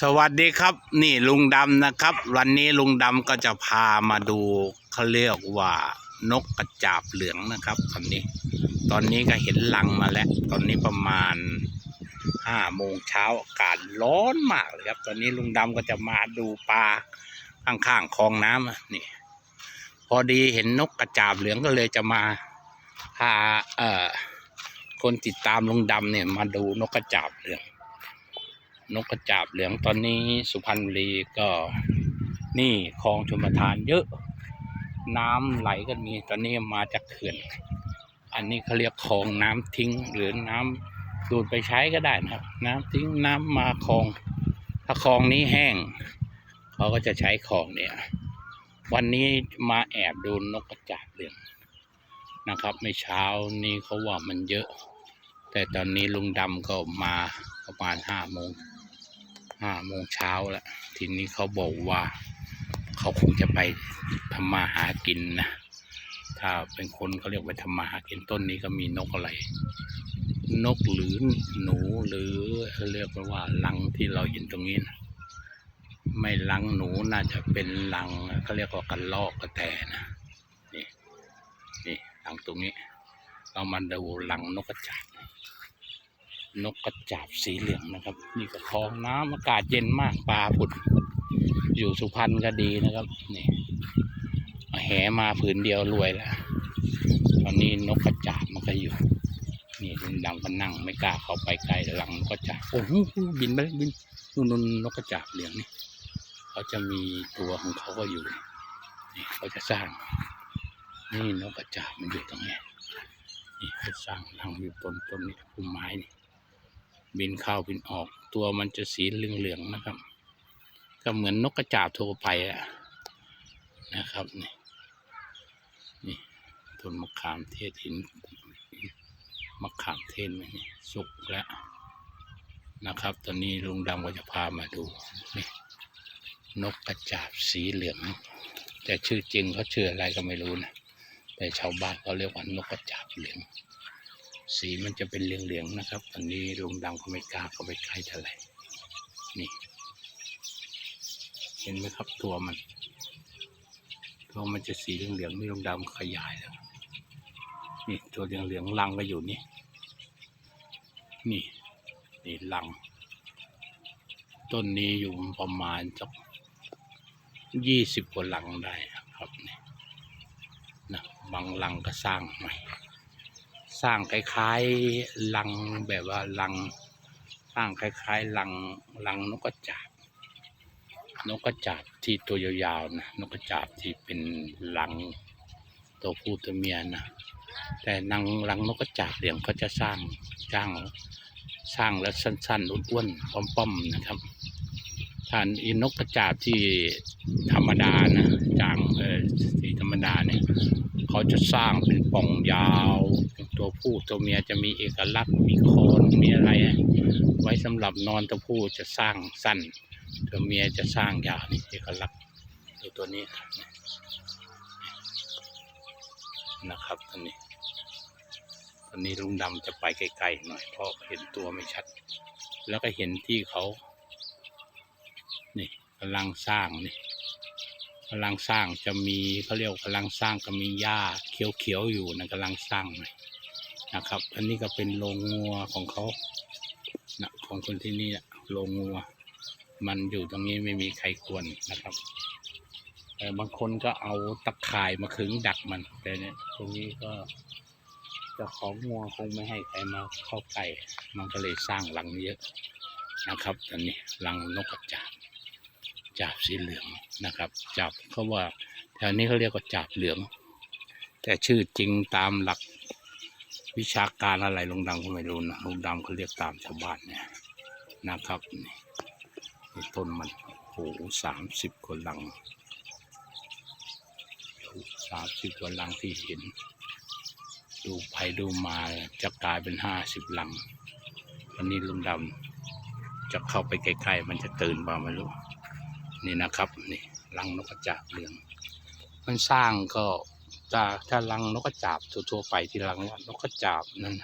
สวัสดีครับนี่ลุงดำนะครับ วันนี้ลุงดำก็จะพามาดูเขาเรียกว่านกกระจาบเหลืองนะครับตอนนี้ ตอนนี้ก็เห็นลังมาแล้ว ตอนนี้ประมาณห้าโมงเช้าอากาศร้อนมากเลยครับ ตอนนี้ลุงดำก็จะมาดูปลาข้างๆคลองน้ำนี่ พอดีเห็นนกกระจาบเหลืองก็เลยจะมาพาเอ่อคนติดตามลุงดำเนี่ยมาดูนกกระจาบเหลือง นกกระจาบเหลืองตอนนี้สุพรรณบุรีก็นี่คลองชมประทานเยอะ น้ำไหลกันมีตอนนี้มาจากเขื่อน อันนี้เขาเรียกคลองน้ำทิ้งหรือน้ำดูดไปใช้ก็ได้นะครับ น้ำทิ้งน้ำมาคลอง ถ้าคลองนี้แห้งเขาก็จะใช้คลองเนี่ย วันนี้มาแอบดูนกกระจาบเหลืองนะครับไม่เช้านี้เขาว่ามันเยอะ แต่ตอนนี้ลุงดำก็มาประมาณห้าโมง ห้าโมงเช้าแล้วทีนี้เขาบอกว่า เขาคงจะไปทำมาหากินนะถ้าเป็นคนเขาเรียกไปทำมาหากินต้นนี้ก็มีนกอะไร นกหรือหนูหรือเขาเรียกว่าลังที่เราเห็นตรงนี้นะไม่ลังหนูน่าจะเป็นลังเขาเรียกว่ากันลอกกระแตนะนี่นี่ลังตรงนี้ เรามาดูลังนกกระจาบ นกกระจาบสีเหลืองนะครับ นี่ก็คลองน้ำอากาศเย็นมากปลาผุด อยู่สุพรรณก็ดีนะครับนี่แหมาผืนเดียวรวยแล้วตอนนี้นกกระจาบมันก็อยู่ นี่ลุงดำก็นั่งไม่กล้าเข้าไปใกล้หลังนกกระจาบโอ้โหบินไปบินนู่นนนกกระจาบเหลืองนี่เขาจะมีตัวของเขาก็อยู่นี่เขาจะสร้าง นี่นกกระจาบมันอยู่ตรงนี้นี่เขาสร้างรังอยู่ต้นต้นนี้พุ่มไม้นี่ บินเข้าบินออก ตัวมันจะสีเหลืองๆนะครับ ก็เหมือนนกกระจาบทั่วไปอะนะครับนี่นี่ต้นมะขามเทศหินมะขามเทศนี่สุกแล้วนะครับ ตอนนี้ลุงดำก็จะพามาดูนี่นกกระจาบสีเหลือง แต่ชื่อจริงเขาชื่ออะไรก็ไม่รู้นะแต่ชาวบ้านเขาเรียกว่านกกระจาบเหลือง สีมันจะเป็นเหลืองๆนะครับ ตอนนี้ลุงดำก็ไม่กล้าเข้าไปใกล้เท่าไหร่นี่ เห็นไหมครับตัวมัน ตัวมันจะสีเหลืองๆนี่ลุงดำขยายแล้วนี่ตัวเหลืองๆลังก็อยู่นี่ นี่นี่ลัง ต้นนี้อยู่ประมาณสักยี่สิบกว่าลังได้ครับนี่นะบางลังก็สร้างใหม่ สร้างคล้ายๆลังแบบว่าลัง สร้างคล้ายๆลังลังนกกระจาบนกกระจาบที่ตัวยาวๆนะนกกระจาบที่เป็นลังตัวผู้ตัวเมียนะแต่นางลังนกกระจาบเหลืองก็จะสร้างสร้างสร้างแล้วสั้นๆอ้วนๆป้อมๆนะครับถ้าอีนกกระจาบที่ธรรมดานะจางเออสีธรรมดาเนี่ย เขาจะสร้างเป็นป่องยาว ตัวผู้ตัวเมียจะมีเอกลักษณ์มีโคนมีอะไร ไว้สำหรับนอนตัวผู้จะสร้างสั้น ตัวเมียจะสร้างยาวนี่เอกลักษณ์ตัวตัวนี้นะครับตัวนี้ตอนนี้ลุงดำจะไปไกลๆหน่อยเพราะเห็นตัวไม่ชัด แล้วก็เห็นที่เขานี่กำลังสร้างนี่ กำลังสร้างจะมีเขาเรียกว่ากำลังสร้างก็มีหญ้าเขียวๆอยู่นะกำลังสร้างใหมนะครับ อันนี้ก็เป็นโรงงัวของเขานะของคนที่นี่โรงงัว มันอยู่ตรงนี้ไม่มีใครควรนะครับแต่บางคนก็เอาตะข่ายมาขึงดักมันแต่เนี่ยตรงนี้ก็เจ้าของงัวคงไม่ให้ใครมาเข้าใกล้มันก็เลยสร้างรังเยอะนะครับตอนนี้รังนกกระจาบ จาบสีเหลืองนะครับจาบเขาว่าแถวนี้เขาเรียกว่าจาบเหลือง แต่ชื่อจริงตามหลักวิชาการอะไรลุงดำก็ไม่รู้นะลุงดำเขาเรียกตามชาวบ้านเนี่ยนะครับนี่นี่ต้นมันโอ้โหสามสิบกว่าลังสามสิบกว่าลังที่เห็น ดูไปดูมาจะกลายเป็นห้าสิบลังวันนี้ลุงดำจะเข้าไปใกล้ๆมันจะตื่นบ้าไม่รู้ นี่นะครับนี่รังนกกระจาบเหลือง มันสร้างก็ถ้าถ้ารังนกกระจาบทั่วๆไปที่รังนกกระจาบนั่น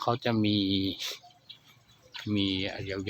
เขาจะมีมี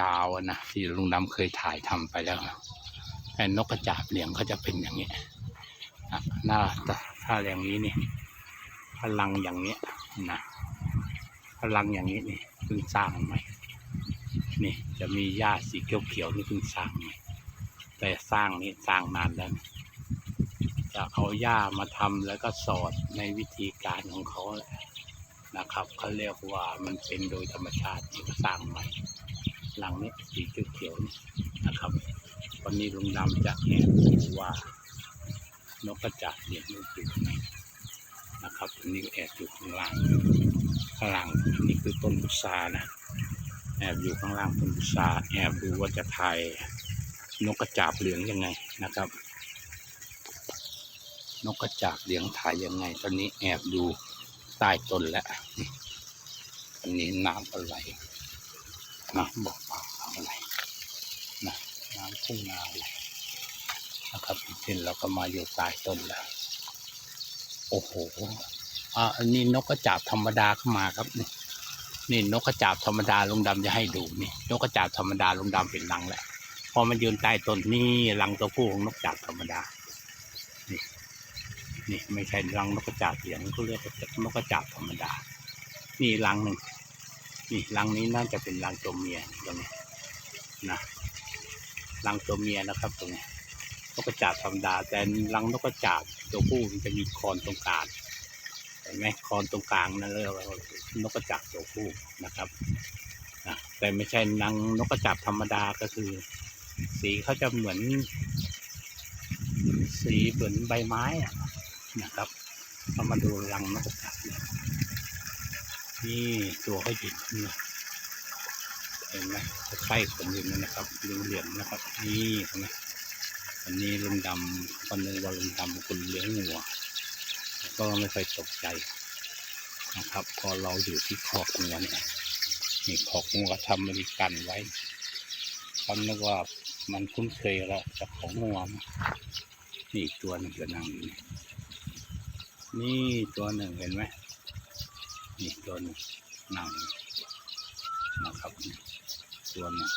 ยาวๆนะที่ลุงดำเคยถ่ายทำไปแล้วไอ้นกกระจาบเหลียงเขาจะเป็นอย่างนี้นะหน้าตาถ้าอย่างนี้นี่พลังอย่างนี้นะพลังอย่างนี้นี่เพิ่งสร้างใหม่นี่จะมีหญ้าสีเขียวๆนี่เพิ่งสร้างใหม่ แต่สร้างนี่สร้างนานแล้วจะเอาหญ้ามาทำแล้วก็สอดในวิธีการของเขาแหละนะครับเขาเรียกว่ามันเป็นโดยธรรมชาติที่สร้างใหม่ หลังนี้สีเขียวๆนนะครับ วันนี้ลุงดำจะแอบดูว่านกกระจาบเลี้ยงลูกอยู่ไหนนะครับอันนี้ก็แอบอยู่ข้างล่างข้างล่างนี่คือต้นพุทรานะ แอบอยู่ข้างล่างต้นพุทราแอบดูว่าจะถ่าย นกกระจาบเหลืองยังไงนะครับ นกกระจาบเหลืองถ่ายยังไง ตอนนี้แอบดูใต้ต้นแล้วอันนี้น้ำอะไรน้ำบอกป่าอะไรนะน้ำทุ่งนาอะไรนะครับเช่นเราก็มาอยู่ใต้ต้นแล้ว โอ้โหอ่าอันนี้นกกระจาบธรรมดาเข้ามาครับนี่นี่นกกระจาบธรรมดาลุงดำจะให้ดูนี่นกกระจาบธรรมดาลุงดำเป็นรังแล้ว พอมันยืนใต้ต้นนี่รังตัวผู้ของนกจาบธรรมดา นี่นี่ไม่ใช่รังนกกระจาบเหลียงเขาเรียกว่านกกระจาบธรรมดา นี่รังหนึ่งนี่รังนี้น่าจะเป็นรังตัวเมียตรงนี้นะรังตัวเมียนะครับตรงนี้นกกระจาบธรรมดา แต่รังนกกระจาบตัวผู้มันจะมีคอนตรงกลางเห็นไหมคอนตรงกลางนั่นเรียกว่านกกระจาบตัวผู้นะครับนะแต่ไม่ใช่นางนกกระจาบธรรมดาก็คือ สีเขาจะเหมือน สีเหมือนใบไม้อะนะครับเรามาดูรังนกกระจาบนี่ยนี่ตัวเขาหยิบนี่เห็นไหมเขาไส้ขนอยู่นั่นนะครับเหลี่ยมๆนะครับ นี่เห็นไหมอันนี้ลุงดำคนหนึ่งว่าลุงดำคนเลี้ยงงัวก็ไม่ค่อยตกใจนะครับ พอเราอยู่ที่คอกงัวเนี่ยนี่คอกงัวทำบริกันไว้เขานึกว่า มันคุ้นเคยแล้วจากของงัวนะนี่อีกตัวหนึ่งก็นั่งอยู่นี่นี่ตัวหนึ่งเห็นไหมนี่ตัวหนึ่งนั่งนะครับตัวหนึ่ง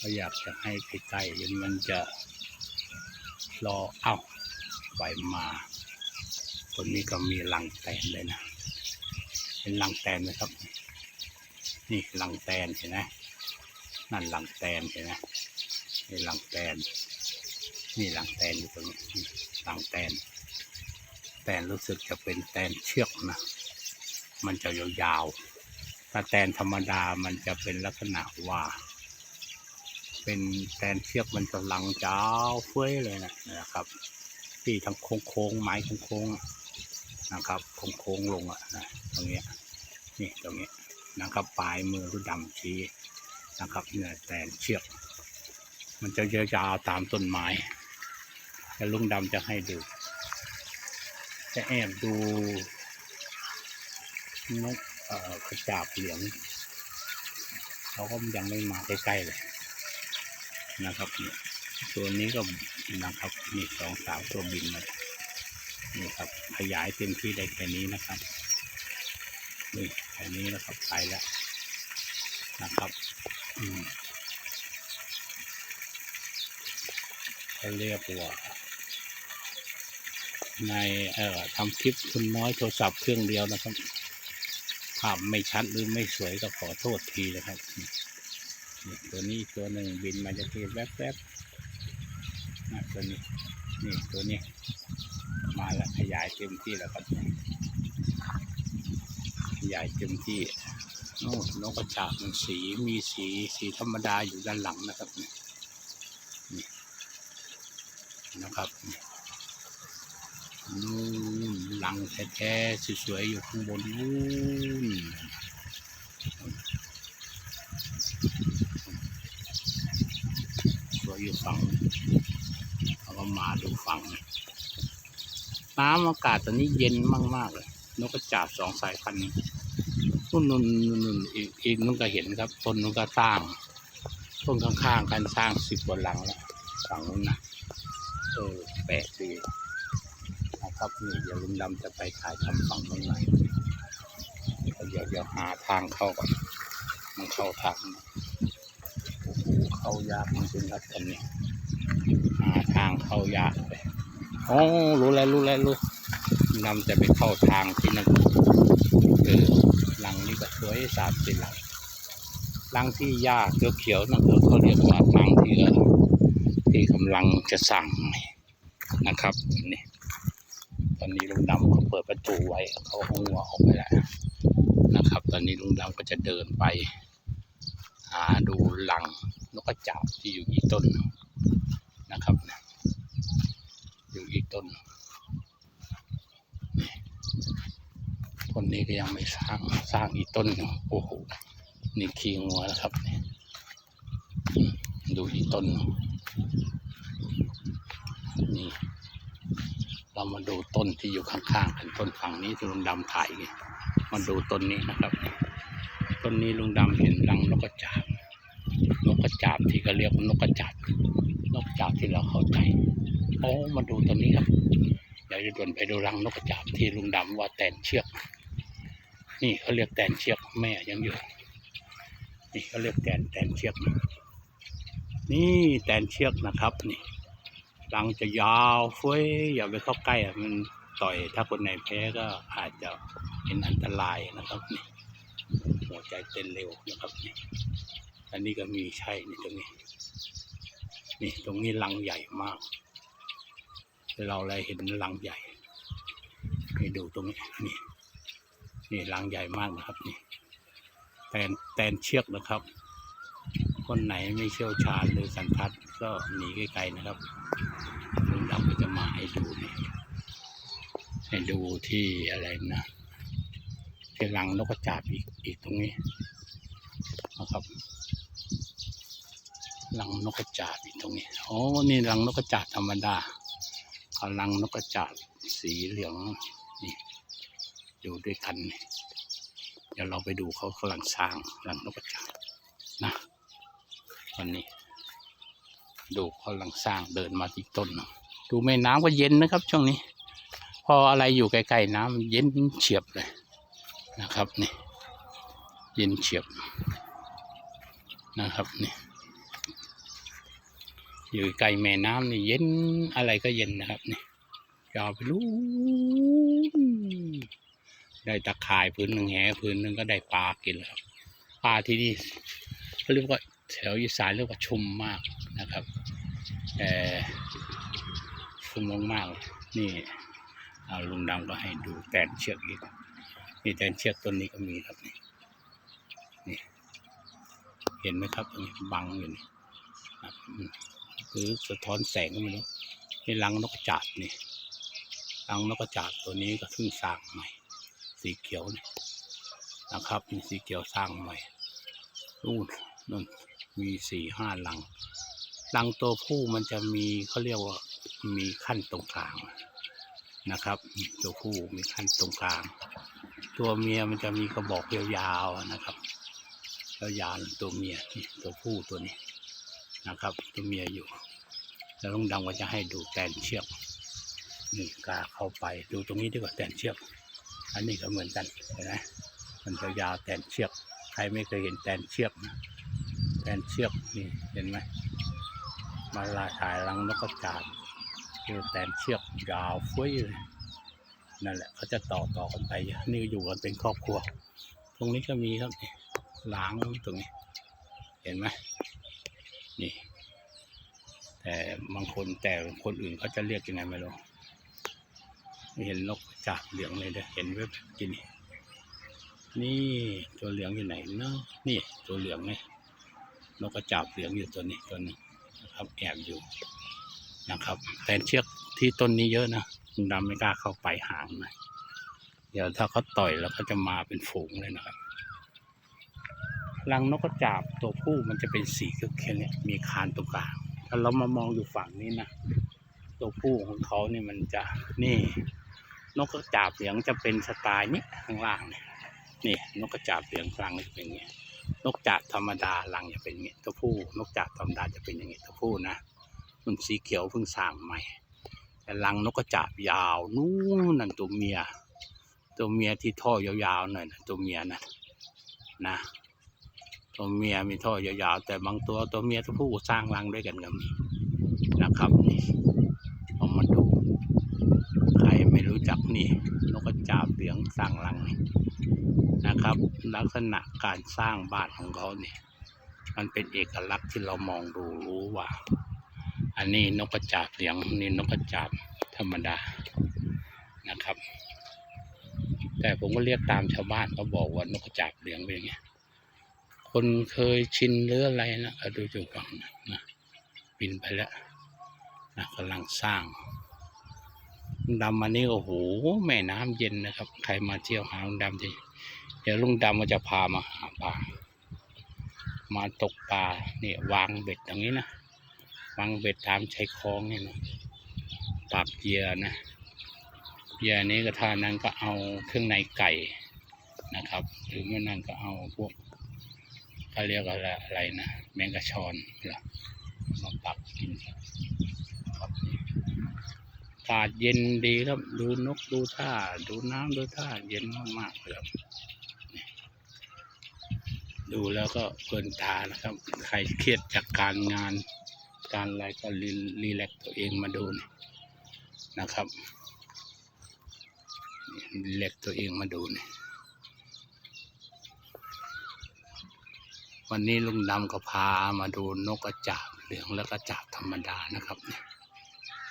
ก็อยากจะให้ใกล้ๆยันมันจะรอเอ้าไปมาคนนี้ก็มีลังแตนเลยนะเป็นลังแตนไหมครับ นี่ลังแตนเห็นไหมนั่นลังแตนเห็นไหม นี่หลังแตนนี่หลังแตนอยู่ตรงนี้นี่ลังแตน แตนรู้สึกจะเป็นแตนเชือกนะ มันจะยาวๆถ้าแตนธรรมดามันจะเป็นลักษณะว่า เป็นแตนเชือกมันจะลังจ้าวเฟ้ยเลยนะนะครับ ที่ทั้งโค้งๆไม้โค้งโค้งๆนะครับโค้งๆลงอะนะตรงเนี้ยนี่ตรงเนี้ยนะครับปลายมือรุ่ดำชี้นะครับเนี่ยแตนเชือก มันจะยาวตามต้นไม้แล้วลุงดำจะให้ดู จะแอบดูนกกระจาบเหลืองเขาก็ยังไม่มาใกล้ๆเลยนะครับตัวนี้ก็นะครับมีสองสามตัวบินมานี่ครับขยายเต็มที่ได้แค่นี้นะครับนี่แค่นี้นะครับไปแล้วนะครับ อืม เขาเรียกว่าในเอ่อทำคลิปคุณน้อยโทรศัพท์เครื่องเดียวนะครับภาพไม่ชัดหรือไม่สวยก็ขอโทษทีนะครับนี่ตัวนี้ตัวหนึ่งบินมาจากที่แวบๆนะตัวนี้นี่ตัวนี้ มาแล้วขยายเต็มที่แล้วครับขยายเต็มที่โอ้นกกระจาบมันสีมีสีสีธรรมดาอยู่ด้านหลังนะครับนี่นี่นะครับนี่นู่นห ลังแท้ๆสวยๆอยู่ข้างบนนู่นสวยอยู่ฝั่งเราก็มาดูฝั่ง น้ำอากาศตอนนี้เย็นมากๆเลยนกกระจาบสองสายพันธุ์นู่นนู่นนู่นอีกอีกนู่นก็เห็นครับต้นนู้นก็สร้างต้นข้างๆกันสร้างสิบกว่าหลังแล้วฝั่งนู้นนะเออแปลกดี นะครับนี่เดี๋ยวลุงดำจะไปถ่ายทำฝั่งนู้นหนอยเดี๋ยวเดี๋ยวหาทางเข้าก่อนมันเข้าทางโอ้โหเข้ายากจริงครับตอนนี้หาทางเข้ายากเลยโอ้รู้แล้วรู้แล้วรู้นำจะไปเข้าทางที่นั่นเออหลังนี้ก็สวยสามสิหลังหลังที่ยากเขียวๆนั่นคือเขาเรียกว่าหลังที่เออที่กำลังจะสั่งนะครับนี่ อนนี้ลุงดำเขาเปิดประตูไว้เขาเอาหัวออกไปแล้วนะครับ ตอนนี้ลุงดำก็จะเดินไป หาดูหลังนกกระจาบที่อยู่อีกต้นนะครับ อยู่อีกต้นหนึ่งนี่ต้นนี้ก็ยังไม่สร้างสร้างอีกต้นโอ้โหนี่ขี้งัวนะครับนี่อืมดูอีกต้นนี่ เรามาดูต้นที่อยู่ข้างๆกันต้นฝั่งนี้ที่ลุงดำถ่ายมาดูต้นนี้นะครับ ต้นนี้ลุงดำเห็นรังนกกระจาบนกกระจาบที่เขาเรียกว่านกกระจาบนกกระจาบที่เราเข้าใจโอ้มาดูต้นนี้ครับเดี๋ยวจะด่วนไปดูรังนกกระจาบที่ลุงดำว่าแตนเชือก นี่เขาเรียกแตนเชือกแม่ยังอยู่ นี่เขาเรียกแตนแตนเชือก นี่แตนเชือกนะครับนี่ รังจะยาวเฟ้ยอย่าไปเข้าใกล้อะมันต่อยถ้าคนไหนแพ้ก็อาจจะเป็นอันตรายนะครับนี่หัวใจเต้นเร็วนะครับนี่อันนี้ก็มีใช่นี่ตรงนี้ นี่ตรงนี้รังใหญ่มาก เราเลยเห็นรังใหญ่ให้ดูตรงนี้นี่นี่รังใหญ่มากนะครับนี่แตนแตนเชือกนะครับ คนไหนไม่เชี่ยวชาญหรือสันทัด ก็หนีไกลๆนะครับลุงดำก็จะมาให้ดูนี่ให้ดูที่อะไรนะที่รังนกกระจาบอีกอีกตรงนี้นะครับรังนกกระจาบอีกตรงนี้โอ้นี่รังนกกระจาบธรรมดาเอารังนกกระจาบสีเหลืองนี่อยู่ด้วยกันนี่เดี๋ยวเราไปดูเขากำลังสร้างรังนกกระจาบนะวันนี้ ดูเขากำลังสร้างเดินมาที่ต้นดูแม่น้ำก็เย็นนะครับ ช่วงนี้ พออะไรอยู่ใกล้ๆน้ำเย็นเฉียบเลยนะครับนี่เย็นเฉียบนะครับนี่อยู่ใกล้แม่น้ำนี่เย็นอะไรก็เย็นนะครับนี่ยาวไปรู้ได้ตะข่ายพื้นหนึ่งแหพื้นหนึ่งก็ได้ปลากินแล้วปลาที่นี่เขาเรียกว่า แถวอีสานเรียกว่าชุมมากนะครับแต่ชุมมากๆนี่เอาลุงดำก็ให้ดูแตนเชือกอีกนี่แตนเชือกต้นนี้ก็มีครับนี่นี่เห็นไหมครับอันนี้บังอยู่นี่ครับอืมคือสะท้อนแสงก็ไม่รู้นี่รังนกจาบนี่รังนกจาบตัวนี้ก็เพิ่งสร้างใหม่ สีเขียวนี่นะครับมีสีเขียวสร้างใหม่นู่นนู่น มีสี่ห้ารังรังตัวผู้มันจะมีเขาเรียกว่ามีขั้นตรงกลางนะครับ ตัวผู้มีขั้นตรงกลาง ตัวเมียมันจะมีกระบอกยาวๆนะครับยาวตัวเมียนี่ตัวผู้ตัวนี้นะครับ ตัวเมียอยู่แล้วลุงดำก็จะให้ดูแตนเชือกนี่กาเข้าไปดูตรงนี้ดีกว่าแตนเชือก อันนี้ก็เหมือนกันเห็นไหมมันจะยาวแตนเชือก ใครไม่เคยเห็นแตนเชือกนะ แตนเชือกนี่เห็นไหมมาลาถ่ายรังนกกระจาบคือแตนเชือกยาวเฟ้ยเลยนั่นแหละเขาจะต่อต่อกันไป นี่อยู่กันเป็นครอบครัว ตรงนี้ก็มีครับนี่ล้างตรงนี้ เห็นไหมนี่ แต่บางคนแต่คนอื่นเขาจะเรียกยังไงไม่รู้ไม่เห็นนกจาบเหลืองเลยเด้เห็นเว็บกินนี่ตัวเหลืองอยู่ไหนเนาะนี่ตัวเหลืองไง นกกระจาบเหลืองอยู่ตัวนี้ตัวนึงนะครับแอบอยู่นะครับแต่เชือกที่ต้นนี้เยอะนะลุงดำไม่กล้าเข้าไปห่างนะเดี๋ยวถ้าเขาต่อยแล้วก็จะมาเป็นฝูงเลยนะครับรังนกกระจาบตัวผู้มันจะเป็นสีเขียวเนี่ยมีคานตรงกลางถ้าเรามามองอยู่ฝั่งนี้นะตัวผู้ของเขาเนี่ยมันจะนี่นกกระจาบเหลืองจะเป็นสไตล์นี้ข้างล่างเนี่ยนี่นกกระจาบเหลืองกลางจะเป็นอย่างเงี้ย นกจากธรรมดารังจะเป็นอย่างนี้ตัวผู้ นกจากธรรมดาจะเป็นอย่างนี้ตัวผู้นะมันสีเขียวเพิ่งสร้างใหม่แต่รังนกกระจาบยาวนู่นนั่นตัวเมีย ตัวเมียที่ท่อยาวๆหน่อยนะตัวเมียนะนะตัวเมียมีท่อยาวๆแต่บางตัวตัวเมียตัวผู้สร้างรังด้วยกันก็มีนะครับนี่ลองมาดูใครไม่รู้จักนี่นกกระจาบเหลืองสร้างรังนี่ นะครับ ลักษณะการสร้างบ้านของเขาเนี่ย มันเป็นเอกลักษณ์ที่เรามองดูรู้ว่า อันนี้นกกระจาบเหลืองนี่นกกระจาบธรรมดานะครับ แต่ผมก็เรียกตามชาวบ้านเขาบอกว่านกกระจาบเหลืองเป็นอย่างเงี้ยคนเคยชินหรืออะไรนะอดูจุฟังนะนะบินไปแล้วนะกำลังสร้างดำมานี่โอ้โหแม่น้ำเย็นนะครับ ใครมาเที่ยวหาดำทีเดี๋ยวลุงดำก็จะพามาหาปลา มาตกปลาเนี่ยวางเบ็ดอย่างนี้นะ วางเบ็ดตามชายคลองนี่นะปักเหยื่อนะเหยื่อนี้ก็ท่านั้นก็เอาเครื่องในไก่นะครับ หรือไม่นั่นก็เอาพวกเขาเรียกอะไรอะไรนะแมงกะชอนเหรอมาปักกินครับอากาศเย็นดีครับ ดูนกดูท่า ดูน้ำดูท่า เย็นมากๆเลยครับ ดูแล้วก็เพลินตานะครับ ใครเครียดจากการงาน การอะไรก็รีรแลกตัวเองมาดูนี่นะครับรีแลกตัวเองมาดูนี่วันนี้ลุงดำก็พามาดูนกกระจาบเหลืองและกระจาบธรรมดานะครับ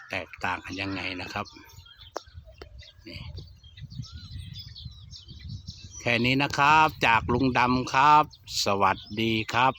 แตกต่างกันยังไงนะครับนี่ แค่นี้นะครับจากลุงดำครับ สวัสดีครับ